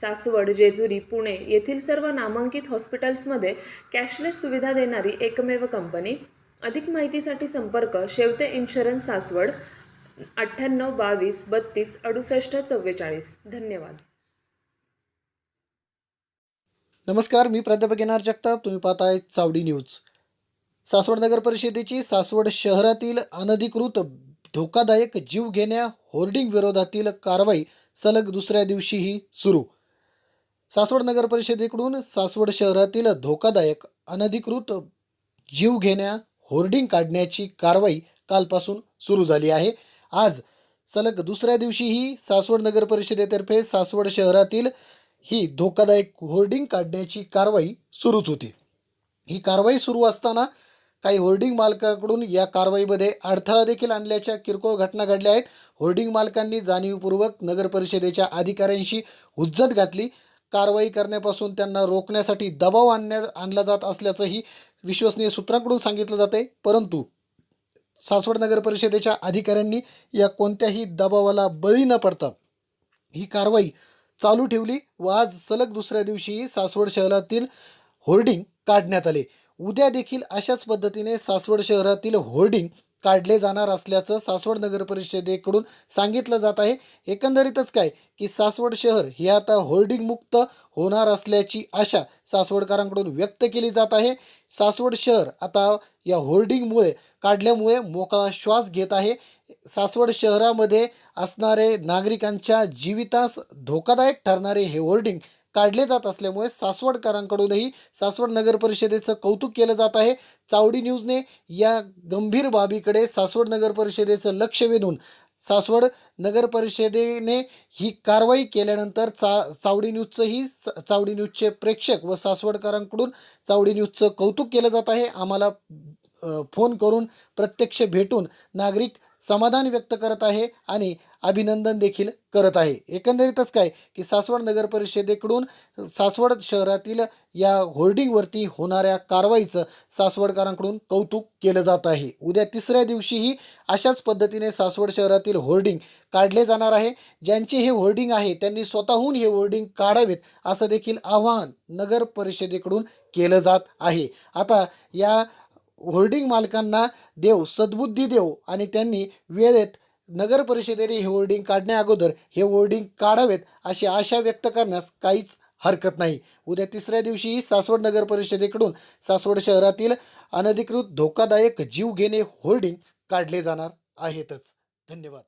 सासवड जेजुरी पुणे येथील सर्व नामांकित हॉस्पिटल्समध्ये कॅशलेस सुविधा देणारी एकमेव कंपनी. अधिक माहितीसाठी संपर्क शेवते इन्शुरन्स सासवड अठ्ठ्याण्णव बावीस बत्तीस अडुसष्ट चव्वेचाळीस. धन्यवाद. नमस्कार मी प्राध्यापक येणार जगताप. तुम्ही पाहत आहात चावडी न्यूज. सासवड नगर परिषदेची सासवड शहरातील अनधिकृत धोकादायक जीव घेण्या होर्डिंग विरोधातील कारवाई सलग दुसऱ्या दिवशीही सुरू. सासवड नगर परिषदेकडून सासवड शहरातील धोकादायक अनधिकृत जीव घेण्या होर्डिंग काढण्याची कारवाई कालपासून सुरू झाली आहे. आज सलग दुसऱ्या दिवशीही सासवड नगर परिषदेतर्फे सासवड शहरातील ही धोकादायक होर्डिंग काढण्याची कारवाई सुरूच होती. ही कारवाई सुरू असताना काही होर्डिंग मालकाकडून या कारवाईमध्ये अडथळा देखील आणल्याच्या किरकोळ घटना घडल्या आहेत. होर्डिंग मालकांनी जाणीवपूर्वक नगर परिषदेच्या अधिकाऱ्यांशी हुज्जत घातली. कारवाई करण्यापासून त्यांना रोखण्यासाठी दबाव आणण्या आणला जात असल्याचंही विश्वसनीय सूत्रांकडून सांगितलं जाते परंतु सासवड नगर परिषदेच्या अधिकाऱ्यांनी या कोणत्याही दबावाला बळी न पडता ही कारवाई चालू ठेवली व आज सलग दुसऱ्या दिवशी सासवड शहरातील होर्डिंग काढण्यात आले. उद्या देखील अशाच पद्धतीने सासवड शहरातील होर्डिंग काढले जाणार असल्याचं सासवड नगर परिषदेकडून सांगितलं जात आहे. एकंदरीतच काय की सासवड शहर हे आता होर्डिंग मुक्त होणार असल्याची आशा सासवडकरांकडून व्यक्त केली जात आहे. सासवड शहर आता या होर्डिंगमुळे काढल्यामुळे मोकळा श्वास घेत आहे. सासवड शहरामध्ये असणारे नागरिकांच्या जीवितास धोकादायक ठरणारे हे होर्डिंग काढले जात असल्यामुळे सासवडकरांकडूनही सासवड नगर परिषदेचं कौतुक केलं जात आहे. चावडी न्यूजने या गंभीर बाबीकडे सासवड नगर परिषदेचं लक्ष वेधून सासवड नगर परिषदेने ही कारवाई केल्यानंतर चा चावडी न्यूजचंही चावडी न्यूजचे प्रेक्षक व सासवडकरांकडून चावडी न्यूजचं कौतुक केलं जात आहे. आम्हाला फोन करून प्रत्यक्ष भेटून नागरिक समाधान व्यक्त करत आहे आणि अभिनंदन देखील करत आहे. एकंदरीतच काय की सासवड नगर परिषदेकडून सासवड शहरातील या होर्डिंगवरती होणाऱ्या कारवाईचं सासवडकरांकडून कौतुक केलं जात आहे. उद्या तिसऱ्या दिवशीही अशाच पद्धतीने सासवड शहरातील होर्डिंग काढले जाणार आहे. ज्यांचे हे होर्डिंग आहे त्यांनी स्वतःहून हे होर्डिंग काढावेत असं देखील आवाहन नगर परिषदेकडून केलं जात आहे. आता या होर्डिंग मालकांना देव सद्बुद्धी देव आणि त्यांनी वेळेत नगर परिषदेने हे होर्डिंग काढण्या अगोदर हे होर्डिंग काढावेत अशी आशा व्यक्त करण्यास काहीच हरकत नाही. उद्या तिसऱ्या दिवशी सासवड नगर परिषदेकडून सासवड शहरातील अनधिकृत धोकादायक जीव घेणे होर्डिंग काढले जाणार आहेतच. धन्यवाद.